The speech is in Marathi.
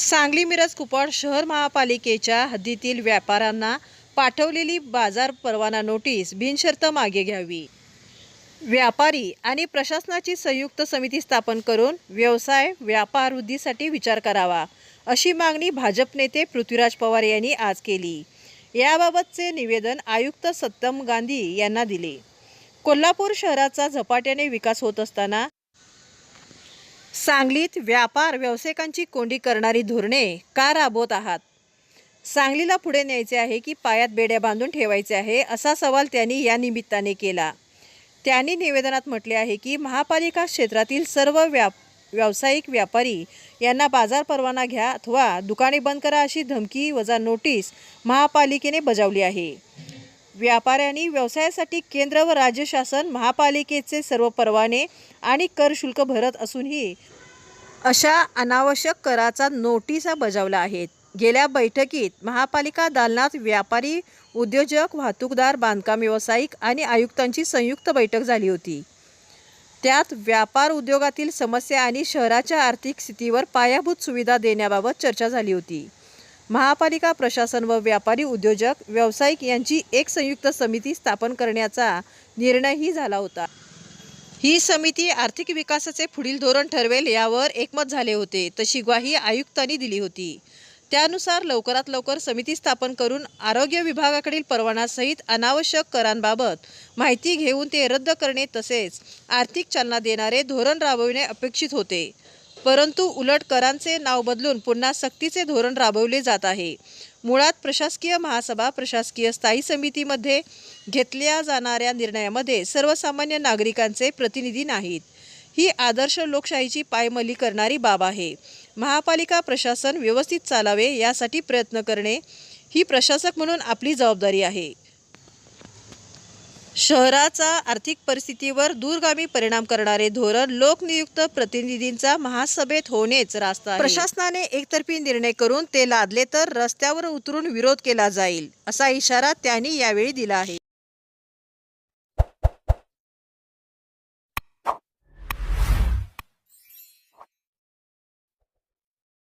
सांगली मिरज कुपवाड शहर महापालिकेच्या हद्दीतील व्यापाऱ्यांना पाठवलेली बाजार परवाना नोटीस बिनशर्त मागे घ्यावी. व्यापारी आणि प्रशासनाची संयुक्त समिती स्थापन करून व्यवसाय व्यापार वृद्धीसाठी विचार करावा अशी मागणी भाजप नेते पृथ्वीराज पवार यांनी आज केली. याबाबतचे निवेदन आयुक्त सत्यम गांधी यांना दिले. कोल्हापूर शहराचा झपाट्याने विकास होत असताना सांगलीत व्यापार व्यावसायिकांची कोंडी करणारी धोरणे का राबवत आहात? सांगलीला पुढे न्यायचे आहे की पायात बेड्या बांधून ठेवायचे आहे असा सवाल त्यांनी या निमित्ताने केला. त्यांनी निवेदनात म्हटले आहे की महापालिका क्षेत्रातील सर्व व्याप व्यावसायिक व्यापारी यांना बाजार परवाना घ्या अथवा दुकाने बंद करा अशी धमकी वजा नोटीस महापालिकेने बजावली आहे. व्यापाऱ्यांनी व्यवसायासाठी केंद्र व राज्य शासन महापालिकेचे सर्व परवाने आणि कर शुल्क भरत असूनही अशा अनावश्यक कराचा नोटिसा बजावला आहेत गेल्या बैठकीत महापालिका दालनात व्यापारी उद्योजक वाहतूकदार बांधकाम व्यावसायिक आणि आयुक्तांची संयुक्त बैठक झाली होती. त्यात व्यापार उद्योगातील समस्या आणि शहराच्या आर्थिक स्थितीवर पायाभूत सुविधा देण्याबाबत चर्चा झाली होती. महापालिका प्रशासन व व्यापारी उद्योजक व्यावसायिक यांची एक संयुक्त समिती स्थापन करण्याचा निर्णयही झाला होता. ही समिती आर्थिक विकासाचे पुढील धोरण ठरवेल यावर एकमत झाले होते तशी ग्वाही आयुक्तांनी दिली होती. त्यानुसार लवकरात लवकर समिती स्थापन करून आरोग्य विभागाकडील परवानासहित अनावश्यक करांबाबत माहिती घेऊन ते रद्द करणे तसेच आर्थिक चालना देणारे धोरण राबविणे अपेक्षित होते. परंतु उलट करांचे नाव बदलून पुन्हा सक्तीचे धोरण राबवले जात आहे. मुळात प्रशासकीय महासभा प्रशासकीय स्थायी समितीमध्ये घेतल्या जाणाऱ्या निर्णयामध्ये सर्वसामान्य नागरिकांचे प्रतिनिधी नाहीत. ही आदर्श लोकशाहीची पायमली करणारी बाब आहे. महापालिका प्रशासन व्यवस्थित चालावे यासाठी प्रयत्न करणे ही प्रशासक म्हणून आपली जबाबदारी आहे. शहराचा आर्थिक परिस्थितीवर दूरगामी परिणाम करणारे धोरण लोकनियुक्त प्रतिनिधींचा महासभेत होणेच रास्त प्रशासनाने एकतर्फी निर्णय करून ते लादले तर रस्त्यावर उतरून विरोध केला जाईल असा इशारा त्यांनी यावेळी दिला आहे.